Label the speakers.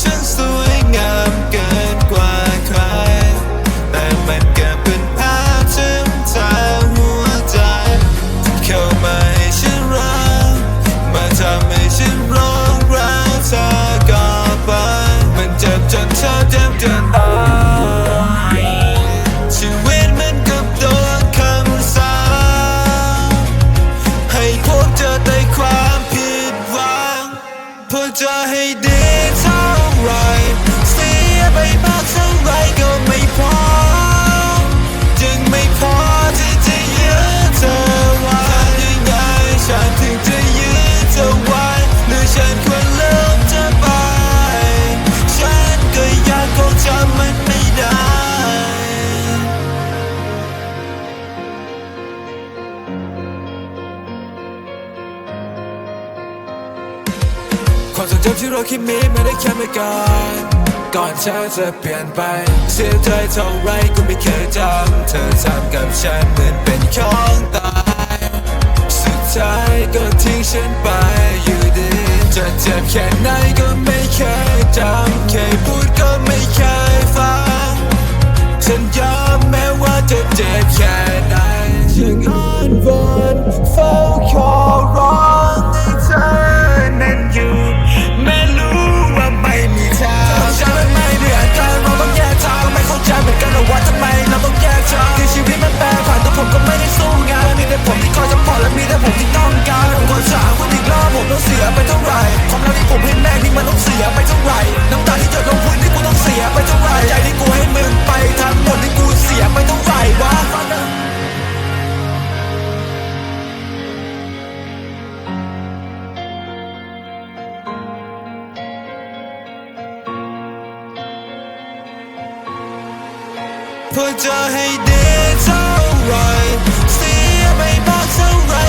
Speaker 1: ฉันสวยงามเกินกว่าใคร แต่มันเกิดเป็นภาพถึงทาหัวใจ เข้ามาฉันรัก มาทำให้ฉันร้องรักเธอก่ไป มันเจ็บจนเธอเจ็บจตายชีวิตมันกับโดนคำสาปให้พวเธอได้ความผิดหวังเพื่อจะให้ดี ความทรงจำที่เราคิดมีไม่ได้แค่ไม่ก่อนก่อนเธอจะเปลี่ยนไป เสียใจเท่าไรก็ไม่เคยจำเธอทำกับฉันเหมือนเป็นของตายสุดท้ายก็ทิ้งฉันไปอยู่ดีจะเจ็บแค่ไหนก็ไม่เคยจำเคยพูด เพื่อจะให้ดีเท่าไหรเสียไม่มากเท่าไรก็ไม่พอ